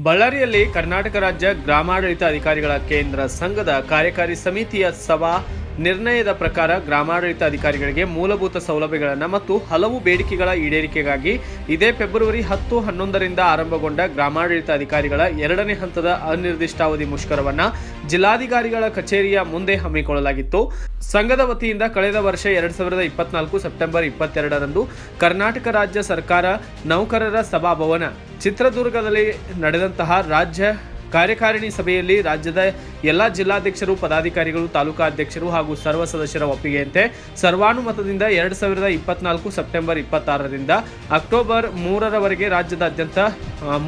ಬಳ್ಳಾರಿಯಲ್ಲಿ ಕರ್ನಾಟಕ ರಾಜ್ಯ ಗ್ರಾಮಾಡಳಿತ ಅಧಿಕಾರಿಗಳ ಕೇಂದ್ರ ಸಂಘದ ಕಾರ್ಯಕಾರಿ ಸಮಿತಿಯ ಸಭಾ ನಿರ್ಣಯದ ಪ್ರಕಾರ ಗ್ರಾಮಾಡಳಿತ ಅಧಿಕಾರಿಗಳಿಗೆ ಮೂಲಭೂತ ಸೌಲಭ್ಯಗಳನ್ನು ಮತ್ತು ಹಲವು ಬೇಡಿಕೆಗಳ ಈಡೇರಿಕೆಗಾಗಿ ಇದೇ ಫೆಬ್ರವರಿ ಹತ್ತು ಹನ್ನೊಂದರಿಂದ ಆರಂಭಗೊಂಡ ಗ್ರಾಮಾಡಳಿತ ಅಧಿಕಾರಿಗಳ ಎರಡನೇ ಹಂತದ ಅನಿರ್ದಿಷ್ಟಾವಧಿ ಮುಷ್ಕರವನ್ನು ಜಿಲ್ಲಾಧಿಕಾರಿಗಳ ಕಚೇರಿಯ ಮುಂದೆ ಹಮ್ಮಿಕೊಳ್ಳಲಾಗಿತ್ತು. ಸಂಘದ ವತಿಯಿಂದ ಕಳೆದ ವರ್ಷ ಎರಡ್ ಸಾವಿರದ ಇಪ್ಪತ್ನಾಲ್ಕು ಸೆಪ್ಟೆಂಬರ್ ಇಪ್ಪತ್ತೆರಡರಂದು ಕರ್ನಾಟಕ ರಾಜ್ಯ ಸರ್ಕಾರ ನೌಕರರ ಸಭಾಭವನ. ಚಿತ್ರದುರ್ಗದಲ್ಲಿ ನಡೆದಂತಹ ರಾಜ್ಯ ಕಾರ್ಯಕಾರಿಣಿ ಸಭೆಯಲ್ಲಿ ರಾಜ್ಯದ ಎಲ್ಲ ಜಿಲ್ಲಾಧ್ಯಕ್ಷರು, ಪದಾಧಿಕಾರಿಗಳು, ತಾಲೂಕಾ ಅಧ್ಯಕ್ಷರು ಹಾಗೂ ಸರ್ವ ಸದಸ್ಯರ ಒಪ್ಪಿಗೆಯಂತೆ ಸರ್ವಾನುಮತದಿಂದ ಎರಡ್ ಸಾವಿರದ ಇಪ್ಪತ್ನಾಲ್ಕು ಸೆಪ್ಟೆಂಬರ್ ಇಪ್ಪತ್ತಾರರಿಂದ ಅಕ್ಟೋಬರ್ ಮೂರರವರೆಗೆ ರಾಜ್ಯದಾದ್ಯಂತ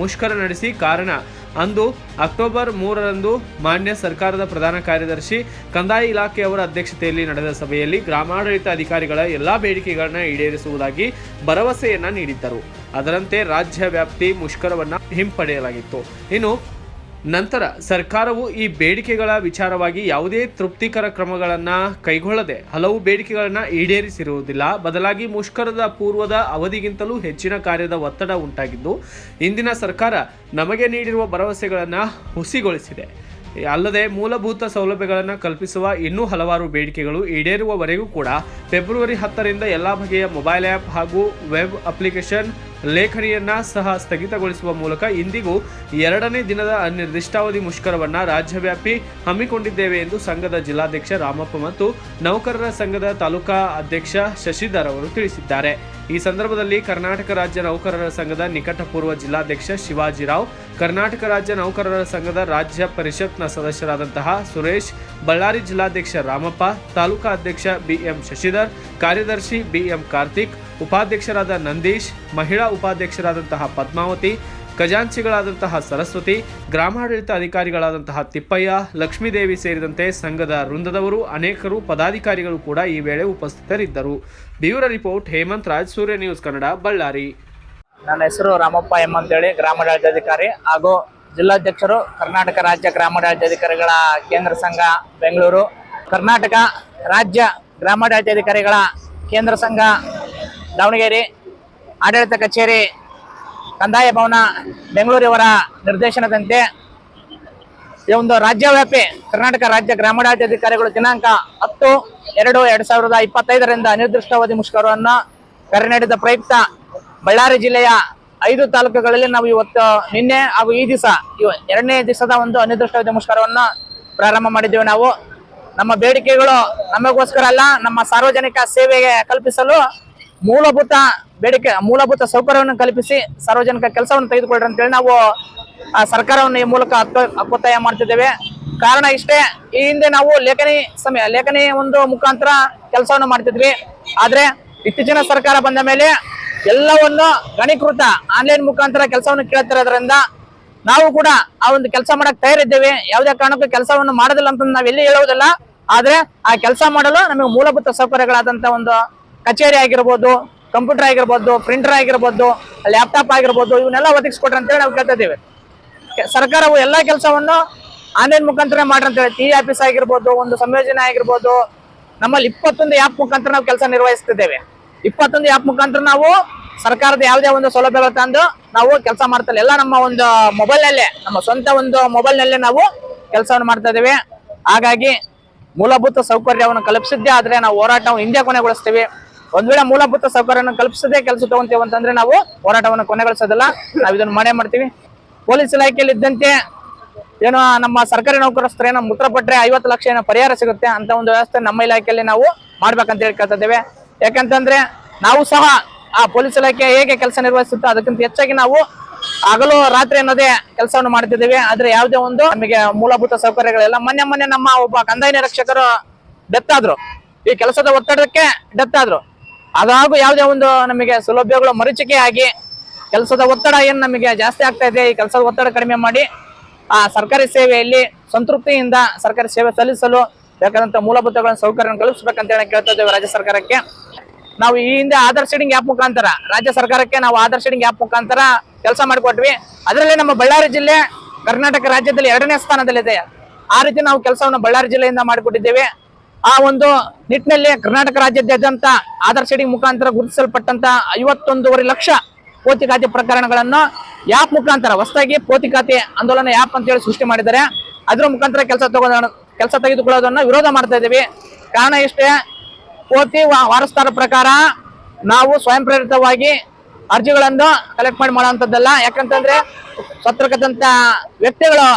ಮುಷ್ಕರ ನಡೆಸಿ ಕಾರಣ ಅಂದು ಅಕ್ಟೋಬರ್ ಮೂರರಂದು ಮಾನ್ಯ ಸರ್ಕಾರದ ಪ್ರಧಾನ ಕಾರ್ಯದರ್ಶಿ ಕಂದಾಯ ಇಲಾಖೆಯವರ ಅಧ್ಯಕ್ಷತೆಯಲ್ಲಿ ನಡೆದ ಸಭೆಯಲ್ಲಿ ಗ್ರಾಮಾಡಳಿತ ಅಧಿಕಾರಿಗಳ ಎಲ್ಲಾ ಬೇಡಿಕೆಗಳನ್ನು ಈಡೇರಿಸುವುದಾಗಿ ಭರವಸೆಯನ್ನ ನೀಡಿದ್ದರು. ಅದರಂತೆ ರಾಜ್ಯ ವ್ಯಾಪ್ತಿ ಮುಷ್ಕರವನ್ನ ಹಿಂಪಡೆಯಲಾಗಿತ್ತು. ಇನ್ನು ನಂತರ ಸರ್ಕಾರವು ಈ ಬೇಡಿಕೆಗಳ ವಿಚಾರವಾಗಿ ಯಾವುದೇ ತೃಪ್ತಿಕರ ಕ್ರಮಗಳನ್ನು ಕೈಗೊಳ್ಳದೆ ಹಲವು ಬೇಡಿಕೆಗಳನ್ನು ಈಡೇರಿಸಿರುವುದಿಲ್ಲ. ಬದಲಾಗಿ ಮುಷ್ಕರದ ಪೂರ್ವದ ಅವಧಿಗಿಂತಲೂ ಹೆಚ್ಚಿನ ಕಾರ್ಯದ ಒತ್ತಡ ಉಂಟಾಗಿದ್ದು, ಇಂದಿನ ಸರ್ಕಾರ ನಮಗೆ ನೀಡಿರುವ ಭರವಸೆಗಳನ್ನು ಹುಸಿಗೊಳಿಸಿದೆ. ಅಲ್ಲದೆ ಮೂಲಭೂತ ಸೌಲಭ್ಯಗಳನ್ನು ಕಲ್ಪಿಸುವ ಇನ್ನೂ ಹಲವಾರು ಬೇಡಿಕೆಗಳು ಈಡೇರುವವರೆಗೂ ಕೂಡ ಫೆಬ್ರವರಿ ಹತ್ತರಿಂದ ಎಲ್ಲ ಬಗೆಯ ಮೊಬೈಲ್ ಆ್ಯಪ್ ಹಾಗೂ ವೆಬ್ ಅಪ್ಲಿಕೇಶನ್ ಲೇಖನಿಯನ್ನ ಸಹ ಸ್ಥಗಿತಗೊಳಿಸುವ ಮೂಲಕ ಇಂದಿಗೂ ಎರಡನೇ ದಿನದ ಅನಿರ್ದಿಷ್ಟಾವಧಿ ಮುಷ್ಕರವನ್ನ ರಾಜ್ಯವ್ಯಾಪಿ ಹಮ್ಮಿಕೊಂಡಿದ್ದೇವೆ ಎಂದು ಸಂಘದ ಜಿಲ್ಲಾಧ್ಯಕ್ಷ ರಾಮಪ್ಪ ಮತ್ತು ನೌಕರರ ಸಂಘದ ತಾಲೂಕಾ ಅಧ್ಯಕ್ಷ ಶಶಿಧರ್ ಅವರು ತಿಳಿಸಿದ್ದಾರೆ. ಈ ಸಂದರ್ಭದಲ್ಲಿ ಕರ್ನಾಟಕ ರಾಜ್ಯ ನೌಕರರ ಸಂಘದ ನಿಕಟಪೂರ್ವ ಜಿಲ್ಲಾಧ್ಯಕ್ಷ ಶಿವಾಜಿರಾವ್ ಕರ್ನಾಟಕ ರಾಜ್ಯ ನೌಕರರ ಸಂಘದ ರಾಜ್ಯ ಪರಿಷತ್ನ ಸದಸ್ಯರಾದಂತಹ ಸುರೇಶ್, ಬಳ್ಳಾರಿ ಜಿಲ್ಲಾಧ್ಯಕ್ಷ ರಾಮಪ್ಪ, ತಾಲೂಕಾ ಅಧ್ಯಕ್ಷ ಬಿಎಂ ಶಶಿಧರ್, ಕಾರ್ಯದರ್ಶಿ ಬಿಎಂ ಕಾರ್ತಿಕ್, ಉಪಾಧ್ಯಕ್ಷರಾದ ನಂದೀಶ್, ಮಹಿಳಾ ಉಪಾಧ್ಯಕ್ಷರಾದಂತಹ ಪದ್ಮಾವತಿ ಖಜಾಂಚಿಗಳಾದಂತಹ ಸರಸ್ವತಿ, ಗ್ರಾಮಾಡಳಿತ ಅಧಿಕಾರಿಗಳಾದಂತಹ ತಿಪ್ಪಯ್ಯ, ಲಕ್ಷ್ಮೀದೇವಿ ಸೇರಿದಂತೆ ಸಂಘದ ವೃಂದದವರು, ಅನೇಕರು ಪದಾಧಿಕಾರಿಗಳು ಕೂಡ ಈ ವೇಳೆ ಉಪಸ್ಥಿತರಿದ್ದರು. Bureau report, Hemanth Raj, Surya news Kannada, Ballari. ನನ್ನ ಹೆಸರು ರಾಮಪ್ಪ ಎಂ ಅಂತೇಳಿ ಗ್ರಾಮಾಡಳಿತಾಧಿಕಾರಿ ಹಾಗೂ ಜಿಲ್ಲಾಧ್ಯಕ್ಷರು, ಕರ್ನಾಟಕ ರಾಜ್ಯ ಗ್ರಾಮಾಡಳಿತಾಧಿಕಾರಿಗಳ ಕೇಂದ್ರ ಸಂಘ, ಬೆಂಗಳೂರು. ಕರ್ನಾಟಕ ರಾಜ್ಯ ಗ್ರಾಮಾಡಳಿತಾಧಿಕಾರಿಗಳ ಕೇಂದ್ರ ಸಂಘ, ದಾವಣಗೆರೆ, ಆಡಳಿತ ಕಚೇರಿ ಕಂದಾಯ ಭವನ ಬೆಂಗಳೂರಿವರ ನಿರ್ದೇಶನದಂತೆ ಈ ಒಂದು ರಾಜ್ಯವ್ಯಾಪಿ ಕರ್ನಾಟಕ ರಾಜ್ಯ ಗ್ರಾಮಾಡಳಿತಾಧಿಕಾರಿಗಳು ದಿನಾಂಕ ಹತ್ತು ಎರಡು ಎರಡು ಸಾವಿರದ ಇಪ್ಪತ್ತೈದರಿಂದ ಅನಿರ್ದಿಷ್ಟಾವಧಿ ಮುಷ್ಕರವನ್ನು ಕರೆ ನೀಡಿದ ಪ್ರಯುಕ್ತ ಬಳ್ಳಾರಿ ಜಿಲ್ಲೆಯ ಐದು ತಾಲೂಕುಗಳಲ್ಲಿ ನಾವು ಇವತ್ತು ನಿನ್ನೆ ಹಾಗೂ ಈ ದಿವಸ ಎರಡನೇ ದಿವಸದ ಒಂದು ಅನಿರ್ದಿಷ್ಟಾವಧಿ ಮುಷ್ಕರವನ್ನು ಪ್ರಾರಂಭ ಮಾಡಿದ್ದೇವೆ ನಾವು. ನಮ್ಮ ಬೇಡಿಕೆಗಳು ನಮಗೋಸ್ಕರ ಅಲ್ಲ, ನಮ್ಮ ಸಾರ್ವಜನಿಕ ಸೇವೆಗೆ ಕಲ್ಪಿಸಲು ಮೂಲಭೂತ ಬೇಡಿಕೆ, ಮೂಲಭೂತ ಸೌಕರ್ಯವನ್ನು ಕಲ್ಪಿಸಿ ಸಾರ್ವಜನಿಕ ಕೆಲಸವನ್ನು ತೆಗೆದುಕೊಳ್ಳ್ರಿ ಅಂತೇಳಿ ನಾವು ಸರ್ಕಾರವನ್ನು ಈ ಮೂಲಕ ಒತ್ತಾಯ ಮಾಡ್ತಿದ್ದೇವೆ. ಕಾರಣ ಇಷ್ಟೇ, ಈ ಹಿಂದೆ ನಾವು ಲೇಖನಿ ಸಮಯ ಲೇಖನಿ ಒಂದು ಮುಖಾಂತರ ಕೆಲಸವನ್ನು ಮಾಡ್ತಿದ್ವಿ. ಆದ್ರೆ ಇತ್ತೀಚಿನ ಸರ್ಕಾರ ಬಂದ ಮೇಲೆ ಎಲ್ಲವನ್ನು ಗಣೀಕೃತ ಆನ್ಲೈನ್ ಮುಖಾಂತರ ಕೆಲಸವನ್ನು ಕೇಳ್ತಿರೋದ್ರಿಂದ ನಾವು ಕೂಡ ಆ ಒಂದು ಕೆಲಸ ಮಾಡಕ್ ತಯಾರಿದ್ದೇವೆ. ಯಾವುದೇ ಕಾರಣಕ್ಕೂ ಕೆಲಸವನ್ನು ಮಾಡೋದಿಲ್ಲ ಅಂತ ನಾವೆಲ್ಲಿ ಹೇಳುವುದಿಲ್ಲ ಆದ್ರೆ ಆ ಕೆಲಸ ಮಾಡಲು ನಮಗೆ ಮೂಲಭೂತ ಸೌಕರ್ಯಗಳಾದಂತ ಒಂದು ಕಚೇರಿ ಆಗಿರ್ಬೋದು, ಕಂಪ್ಯೂಟರ್ ಆಗಿರ್ಬೋದು ಪ್ರಿಂಟರ್ ಆಗಿರ್ಬೋದು ಲ್ಯಾಪ್ಟಾಪ್ ಆಗಿರ್ಬೋದು, ಇವನ್ನೆಲ್ಲ ಒದಗಿಸ್ಕೊಟ್ರೆ ಅಂತೇಳಿ ನಾವು ಕೇಳ್ತಾ ಸರ್ಕಾರವು ಎಲ್ಲ ಕೆಲಸವನ್ನು ಆನ್ಲೈನ್ ಮುಖಾಂತರ ಮಾಡ್ರಿ ಅಂತ ಟಿ ಆಫೀಸ್ ಆಗಿರ್ಬೋದು, ಒಂದು ಸಂಯೋಜನೆ ಆಗಿರ್ಬೋದು, ನಮ್ಮಲ್ಲಿ ಇಪ್ಪತ್ತೊಂದು ಆ್ಯಪ್ ಮುಖಾಂತರ ನಾವು ಕೆಲಸ ನಿರ್ವಹಿಸ್ತಿದ್ದೇವೆ. ಇಪ್ಪತ್ತೊಂದು ಆ್ಯಪ್ ಮುಖಾಂತರ ನಾವು ಸರ್ಕಾರದ ಯಾವುದೇ ಒಂದು ಸೌಲಭ್ಯಗಳು ತಂದು ನಾವು ಕೆಲಸ ಮಾಡ್ತಾ ಎಲ್ಲ ನಮ್ಮ ಒಂದು ಮೊಬೈಲ್ನಲ್ಲೇ, ನಮ್ಮ ಸ್ವಂತ ಒಂದು ಮೊಬೈಲ್ನಲ್ಲೇ ನಾವು ಕೆಲಸವನ್ನು ಮಾಡ್ತಾ ಇದ್ದೇವೆ. ಹಾಗಾಗಿ ಮೂಲಭೂತ ಸೌಕರ್ಯವನ್ನು ಕಲ್ಪಿಸಿದ್ದೇ ಆದರೆ ನಾವು ಹೋರಾಟವನ್ನು ಹಿಂದೆ ಕೊನೆಗೊಳಿಸ್ತೀವಿ. ಒಂದ್ ವೇಳೆ ಮೂಲಭೂತ ಸೌಕರ್ಯವನ್ನು ಕಲ್ಪಿಸದೆ ಕೆಲಸ ತಗೊಂತೀವಿ ಅಂತಂದ್ರೆ ನಾವು ಹೋರಾಟವನ್ನು ಕೊನೆಗೊಳಿಸೋದಿಲ್ಲ. ನಾವು ಇದನ್ನು ಮನೆ ಮಾಡ್ತೀವಿ. ಪೊಲೀಸ್ ಇಲಾಖೆಯಲ್ಲಿ ಇದ್ದಂತೆ ಏನೋ ನಮ್ಮ ಸರ್ಕಾರಿ ನೌಕರಸ್ಥರು ಏನೋ ಮೃತಪಟ್ಟರೆ ಐವತ್ತು ಲಕ್ಷ ಏನೋ ಪರಿಹಾರ ಸಿಗುತ್ತೆ ಅಂತ ಒಂದು ವ್ಯವಸ್ಥೆ ನಮ್ಮ ಇಲಾಖೆಯಲ್ಲಿ ನಾವು ಮಾಡ್ಬೇಕಂತ ಹೇಳಿ ಕೇಳ್ತಿದ್ದೇವೆ ಯಾಕಂತಂದ್ರೆ ನಾವು ಸಹ ಆ ಪೊಲೀಸ್ ಇಲಾಖೆ ಹೇಗೆ ಕೆಲಸ ನಿರ್ವಹಿಸುತ್ತೋ ಅದಕ್ಕಿಂತ ಹೆಚ್ಚಾಗಿ ನಾವು ಹಗಲು ರಾತ್ರಿ ಅನ್ನೋದೇ ಕೆಲಸವನ್ನು ಮಾಡ್ತಿದ್ದೇವೆ. ಆದ್ರೆ ಯಾವುದೇ ಒಂದು ನಮಗೆ ಮೂಲಭೂತ ಸೌಕರ್ಯಗಳೆಲ್ಲ ಮೊನ್ನೆ ಮೊನ್ನೆ ನಮ್ಮ ಒಬ್ಬ ಕಂದಾಯ ನಿರೀಕ್ಷಕರು ಡೆತ್ ಆದ್ರು. ಈ ಕೆಲಸದ ಒತ್ತಡಕ್ಕೆ ಡೆತ್ ಆದ್ರು. ಅದಾಗೂ ಯಾವುದೇ ಒಂದು ನಮಗೆ ಸೌಲಭ್ಯಗಳು ಮರುಚಿಕೆ ಆಗಿ ಕೆಲಸದ ಒತ್ತಡ ಏನು ನಮಗೆ ಜಾಸ್ತಿ ಆಗ್ತಾ ಇದೆ, ಈ ಕೆಲಸದ ಒತ್ತಡ ಕಡಿಮೆ ಮಾಡಿ ಆ ಸರ್ಕಾರಿ ಸೇವೆಯಲ್ಲಿ ಸಂತೃಪ್ತಿಯಿಂದ ಸರ್ಕಾರಿ ಸೇವೆ ಸಲ್ಲಿಸಲು ಬೇಕಾದಂಥ ಮೂಲಭೂತಗಳ ಸೌಕರ್ಯ ಕಲ್ಪಿಸ್ಬೇಕಂತ ಹೇಳಿ ಕೇಳ್ತಾ ಇದ್ದೇವೆ ರಾಜ್ಯ ಸರ್ಕಾರಕ್ಕೆ. ನಾವು ಈ ಹಿಂದೆ ಆಧಾರ್ ಶೀಡಿಂಗ್ ಆ್ಯಪ್ ಮುಖಾಂತರ, ರಾಜ್ಯ ಸರ್ಕಾರಕ್ಕೆ ನಾವು ಆಧಾರ್ ಶೀಡಿಂಗ್ ಆ್ಯಪ್ ಮುಖಾಂತರ ಕೆಲಸ ಮಾಡಿಕೊಟ್ವಿ. ಅದರಲ್ಲಿ ನಮ್ಮ ಬಳ್ಳಾರಿ ಜಿಲ್ಲೆ ಕರ್ನಾಟಕ ರಾಜ್ಯದಲ್ಲಿ ಎರಡನೇ ಸ್ಥಾನದಲ್ಲಿದೆ. ಆ ರೀತಿ ನಾವು ಕೆಲಸವನ್ನು ಬಳ್ಳಾರಿ ಜಿಲ್ಲೆಯಿಂದ ಮಾಡಿಕೊಟ್ಟಿದ್ದೇವೆ. ಆ ಒಂದು ನಿಟ್ಟಿನಲ್ಲಿ ಕರ್ನಾಟಕ ರಾಜ್ಯಾದ್ಯಂತ ಆಧಾರ್ ಸಿಡಿ ಮುಖಾಂತರ ಗುರುತಿಸಲ್ಪಟ್ಟಂತ ಐವತ್ತೊಂದೂವರೆ ಲಕ್ಷ ಪೋತಿ ಖಾತೆ ಪ್ರಕರಣಗಳನ್ನು ಯಾಪ್ ಮುಖಾಂತರ, ಹೊಸದಾಗಿ ಪೋತಿ ಖಾತೆ ಆಂದೋಲನ ಯಾಪ್ ಅಂತ ಹೇಳಿ ಸೃಷ್ಟಿ ಮಾಡಿದ್ದಾರೆ. ಅದರ ಮುಖಾಂತರ ಕೆಲಸ ತಗೊಂಡ, ಕೆಲಸ ತೆಗೆದುಕೊಳ್ಳೋದನ್ನ ವಿರೋಧ ಮಾಡ್ತಾ ಇದ್ದೀವಿ. ಕಾರಣ ಇಷ್ಟೇ, ಪೋತಿ ವಾರಸ್ತಾರ ಪ್ರಕಾರ ನಾವು ಸ್ವಯಂ ಪ್ರೇರಿತವಾಗಿ ಅರ್ಜಿಗಳನ್ನು ಕಲೆಕ್ಟ್ ಮಾಡಿ ಮಾಡುವಂಥದ್ದಲ್ಲ. ಯಾಕಂತಂದ್ರೆ ಸತ್ತಿರಕಂತ ವ್ಯಕ್ತಿಗಳು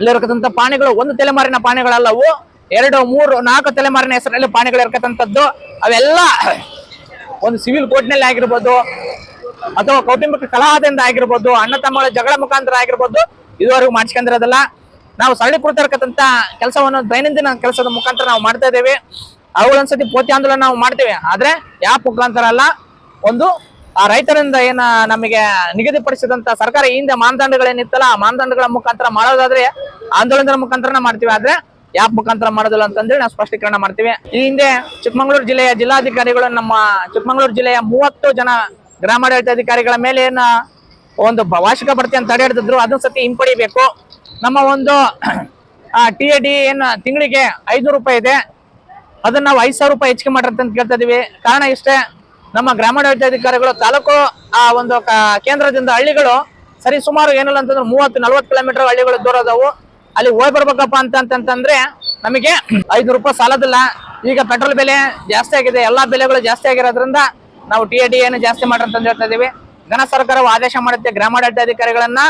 ಇಲ್ಲಿರತಕ್ಕಂಥ ಪಾಣಿಗಳು, ಒಂದು ತಲೆಮಾರಿನ ಪಾಣಿಗಳಲ್ಲವು ಎರಡು, ಮೂರು, ನಾಲ್ಕು ತಲೆಮಾರಿನ ಹೆಸರಲ್ಲಿ ಪಾಣಿಗಳು ಇರ್ತಕ್ಕಂಥದ್ದು, ಅವೆಲ್ಲ ಒಂದು ಸಿವಿಲ್ ಕೋರ್ಟ್ನಲ್ಲಿ ಆಗಿರ್ಬೋದು, ಅಥವಾ ಕೌಟುಂಬಿಕ ಕಲಹದಿಂದ ಆಗಿರ್ಬೋದು, ಅಣ್ಣ ತಮ್ಮಗಳ ಜಗಳ ಮುಖಾಂತರ ಆಗಿರ್ಬೋದು, ಇದುವರೆಗೂ ಮಾಡಿಸ್ಕೊಂಡಿರೋದಲ್ಲ. ನಾವು ಸರಳೀಕೃತ ಕೆಲಸವನ್ನು ದೈನಂದಿನ ಕೆಲಸದ ಮುಖಾಂತರ ನಾವು ಮಾಡ್ತಾ ಇದ್ದೇವೆ. ಅವುಗಳೊಂದ್ಸತಿ ಪೋತಿ ಆಂದೋಲನ ನಾವು ಮಾಡ್ತೇವೆ. ಆದ್ರೆ, ಯಾವ ಮುಖಾಂತರ ಅಲ್ಲ, ಒಂದು, ಆ ರೈತರಿಂದ ಏನ ನಮಗೆ ನಿಗದಿಪಡಿಸಿದಂತ ಸರ್ಕಾರ ಹಿಂದೆ ಮಾನದಂಡಗಳೇನಿತ್ತಲ್ಲ, ಆ ಮಾನದಂಡಗಳ ಮುಖಾಂತರ ಮಾಡೋದಾದ್ರೆ, ಆಂದೋಲನದ ಮುಖಾಂತರ ಮಾಡ್ತೀವಿ. ಆದ್ರೆ ಯಾಪ್ ಮುಖಾಂತರ ಮಾಡೋದಿಲ್ಲ ಅಂತಂದ್ರೆ ನಾವು ಸ್ಪಷ್ಟೀಕರಣ ಮಾಡ್ತೀವಿ. ಈ ಹಿಂದೆ ಚಿಕ್ಕಮಗಳೂರು ಜಿಲ್ಲೆಯ ಜಿಲ್ಲಾಧಿಕಾರಿಗಳು ನಮ್ಮ ಚಿಕ್ಕಮಗಳೂರು ಜಿಲ್ಲೆಯ ಮೂವತ್ತು ಜನ ಗ್ರಾಮಾಡಳಿತಾಧಿಕಾರಿಗಳ ಮೇಲೆ ಏನ ಒಂದು ವಾರ್ಷಿಕ ಭರ್ತಿ ಅಂತ ತಡೆ ಹಿಡಿದಿದ್ರು ಅದನ್ನ ಸತಿ ಹಿಂಪಡಿಬೇಕು. ನಮ್ಮ ಒಂದು ಟಿ ಎ ಡಿ ಏನು ತಿಂಗಳಿಗೆ ಐನೂರು ರೂಪಾಯಿ ಇದೆ. ಅದನ್ನ ನಾವು ಐದು ಸಾವಿರ ರೂಪಾಯಿ ಹೆಚ್ಚಿಗೆ ಮಾಡಿರಂತ ಅಂತ ಕೇಳ್ತಾ ಇದೀವಿ. ಕಾರಣ ಇಷ್ಟೇ, ನಮ್ಮ ಗ್ರಾಮಾಡಳಿತಾಧಿಕಾರಿಗಳು ತಾಲೂಕು ಆ ಒಂದು ಕೇಂದ್ರದಿಂದ ಹಳ್ಳಿಗಳು ಸರಿ ಸುಮಾರು ಏನಿಲ್ಲ ಅಂತಂದ್ರೆ ಮೂವತ್ತು ನಲ್ವತ್ತು ಕಿಲೋಮೀಟರ್ ಹಳ್ಳಿಗಳು ದೂರ ಅದಾವು. ಅಲ್ಲಿ ಹೋಗಿ ಬರ್ಬೇಕಪ್ಪ ಅಂತ ಅಂತಂತಂದ್ರೆ ನಮಗೆ ಐದು ರೂಪಾಯಿ ಸಾಲದಿಲ್ಲ. ಈಗ ಪೆಟ್ರೋಲ್ ಬೆಲೆ ಜಾಸ್ತಿ ಆಗಿದೆ, ಎಲ್ಲಾ ಬೆಲೆಗಳು ಜಾಸ್ತಿ ಆಗಿರೋದ್ರಿಂದ ನಾವು ಟಿ ಎ ಏನು ಜಾಸ್ತಿ ಮಾಡ್ರಿ ಅಂತ ಹೇಳ್ತಾ ಇದೀವಿ. ಘನ ಸರ್ಕಾರವು ಆದೇಶ ಮಾಡುತ್ತೆ, ಗ್ರಾಮಾಡಳಿತಾಧಿಕಾರಿಗಳನ್ನ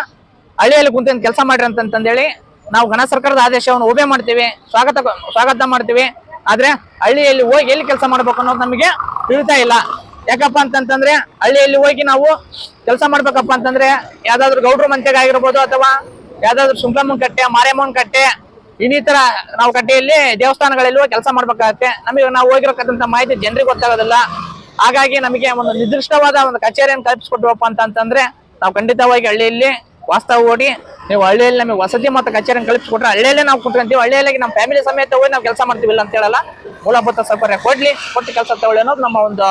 ಹಳ್ಳಿಯಲ್ಲಿ ಕುಂತ ಕೆಲಸ ಮಾಡ್ರಿ ಅಂತಂತಂದೇಳಿ ನಾವು ಘನ ಸರ್ಕಾರದ ಆದೇಶವನ್ನು ಉಭೆ ಮಾಡ್ತೀವಿ, ಸ್ವಾಗತ ಸ್ವಾಗತ ಮಾಡ್ತೀವಿ. ಆದ್ರೆ ಹಳ್ಳಿಯಲ್ಲಿ ಹೋಗಿ ಎಲ್ಲಿ ಕೆಲಸ ಮಾಡ್ಬೇಕು ಅನ್ನೋದು ನಮಗೆ ತಿಳಿತಾ ಇಲ್ಲ. ಯಾಕಪ್ಪ ಅಂತಂತಂದ್ರೆ ಹಳ್ಳಿಯಲ್ಲಿ ಹೋಗಿ ನಾವು ಕೆಲಸ ಮಾಡ್ಬೇಕಪ್ಪ ಅಂತಂದ್ರೆ ಯಾವ್ದಾದ್ರು ಗೌಡ್ರ ಮಂತ್ರಿಗಾಗಿರ್ಬೋದು ಅಥವಾ ಯಾವ್ದಾದ್ರು ಸುಂಕಮ್ಮನ ಕಟ್ಟೆ ಮಾರೇಮ್ಮನ ಕಟ್ಟೆ ಇನ್ನಿತರ ನಾವು ಕಟ್ಟೆಯಲ್ಲಿ ದೇವಸ್ಥಾನಗಳಲ್ಲಿ ಕೆಲಸ ಮಾಡ್ಬೇಕಾಗತ್ತೆ. ನಮಗೆ ನಾವು ಹೋಗಿರಕ್ಕಂತ ಮಾಹಿತಿ ಜನರಿಗೆ ಗೊತ್ತಾಗೋದಿಲ್ಲ. ಹಾಗಾಗಿ ನಮಗೆ ಒಂದು ನಿರ್ದಿಷ್ಟವಾದ ಒಂದು ಕಚೇರಿಯನ್ನು ಕಲ್ಪಿಸ್ಕೊಟ್ವಪ್ಪ ಅಂತ ಅಂತಂದ್ರೆ ನಾವು ಖಂಡಿತವಾಗಿ ಹಳ್ಳಿಯಲ್ಲಿ ವಾಸ್ತವ ಓಡಿ ನೀವು ಹಳ್ಳಿಯಲ್ಲಿ ನಮಗೆ ವಸತಿ ಮತ್ತು ಕಚೇರಿಯನ್ನು ಕಲ್ಪಿಸ್ಕೊಟ್ರೆ ಹಳ್ಳಿಯಲ್ಲೇ ನಾವು ಕುಂತ್ಕೊಂತೀವಿ. ಹಳ್ಳಿಯಲ್ಲಿ ನಮ್ಮ ಫ್ಯಾಮಿಲಿ ಸಮೇತ ಹೋಗಿ ನಾವು ಕೆಲಸ ಮಾಡ್ತೀವಿಲ್ಲ ಅಂತ ಹೇಳಲ್ಲ. ಮೂಲಭೂತ ಸೌಕರ್ಯ ಕೊಡ್ಲಿ ಕೊಟ್ಟು ಕೆಲಸ ತಗೊಳ್ಳಿ ಅನ್ನೋದು ನಮ್ಮ ಒಂದು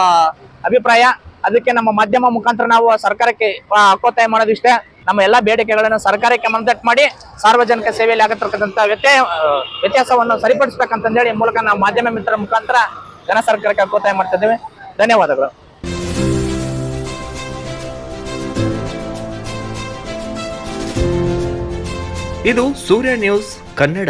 ಅಭಿಪ್ರಾಯ. ಅದಕ್ಕೆ ನಮ್ಮ ಮಾಧ್ಯಮ ಮುಖಾಂತರ ನಾವು ಸರ್ಕಾರಕ್ಕೆ ಆ, ಮಾಡೋದು ಮಾಡೋದಿಷ್ಟೇ. ನಮ್ಮ ಎಲ್ಲಾ ಬೇಡಿಕೆಗಳನ್ನು ಸರ್ಕಾರಕ್ಕೆ ಮನದಟ್ಟು ಮಾಡಿ ಸಾರ್ವಜನಿಕ ಸೇವೆಯಲ್ಲಿ ಆಗತಕ್ಕಂಥ ವ್ಯತ್ಯಯ ಆ, ವ್ಯತ್ಯಾಸವನ್ನು ಸರಿಪಡಿಸ್ಬೇಕಂತಂದೇಳಿ ಮೂಲಕ ನಾವು ಮಾಧ್ಯಮ ಮಿತ್ರರ ಮುಖಾಂತರ ಜನ ಸರ್ಕಾರಕ್ಕೆ ಕೋತಾಯ ಮಾಡ್ತಾ ಇದ್ದೇವೆ. ಧನ್ಯವಾದಗಳು. ಇದು ಸೂರ್ಯ ನ್ಯೂಸ್ ಕನ್ನಡ.